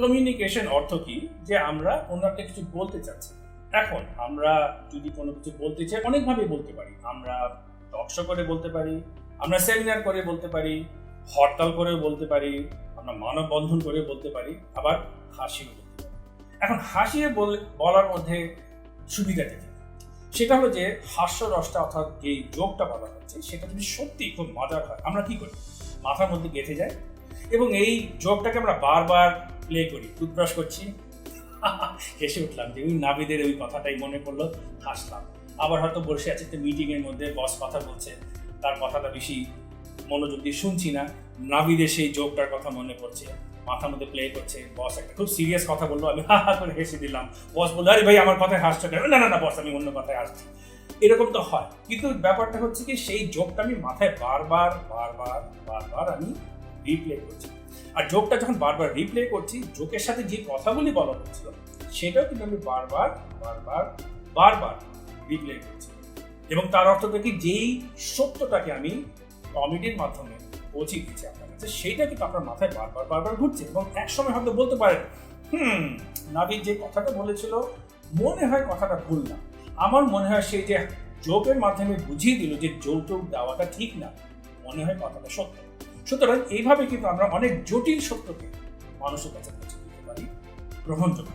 Communication অর্থ কি? যে আমরা কোনো একটা কিছু বলতে চাচ্ছি। এখন আমরা যদি কোনো কিছু বলতে চাই অনেকভাবে বলতে পারি। আমরা টকশো করে বলতে পারি, আমরা সেমিনার করে বলতে পারি, হরতাল করে বলতে পারি, আমরা মানববন্ধন করে বলতে পারি, আবার পারি। এখন হাসিয়ে বল- বলার মধ্যে সুবিধা কি? সেটা হলো যে হাস্যরসটা অর্থাৎ যে যোগটা বলা হচ্ছে, সেটা যদি সত্যি খুব মজার হয়, আমরা কি করি? মাথার মধ্যে গেঁথে যায় এবং এই যোগটাকে আমরা বারবার প্লে করি টুথব্রাশ করছি। হেসে উঠলাম যে ওই নাবিদের ওই কথাটাই মনে পড়ল, হাসলাম। আবার হয়তো বসে আছে একটা মিটিংয়ের মধ্যে বস কথা বলছে, তার কথাটা বেশি মনোযোগ দিয়ে শুনছি না। নাবিদের সেই যোগটার কথা মনে পড়ছে, মাথার মধ্যে প্লে করছে বস একটা খুব সিরিয়াস কথা বলল, আমি হা হা করে হেসে দিলাম। বস বলল, আরে ভাই, আমার কথায় হাসছো কেন? না না না বস আমি অন্য কথায় হাসছি। এরকম তো হয়। কিন্তু ব্যাপারটা হচ্ছে কি, সেই যোগটা আমি মাথায় বারবার বারবার বারবার আমি রিপ্লে করছি। আর যোগটা যখন বারবার রিপ্লে করছি যোগের সাথে যে কথাগুলি বলা হচ্ছিল, সেটাও কিন্তু আমি বারবার বারবার বারবার রিপ্লে করছি। এবং তার অর্থ কি, যেই সত্যটাকে আমি কমেডির মাধ্যমে পৌঁছে দিচ্ছি আপনার কাছে, সেইটা কিন্তু আপনার মাথায় বারবার বারবার ঘুরছে এবং এক সময় হয়তো বলতে পারেন, হুম, নাবিদ যে কথাটা বলেছিল, মনে হয় কথাটা ভুল না। আমার মনে হয় সেই যে যোগের মাধ্যমে বুঝিয়ে দিল যে যৌতুক দেওয়াটা ঠিক না, মনে হয় কথাটা সত্য। সুতরাং এইভাবে কিন্তু আমরা অনেক জটিল সত্যকে মানুষের কাছে পৌঁছে দিতে পারি গ্রহণযোগ্য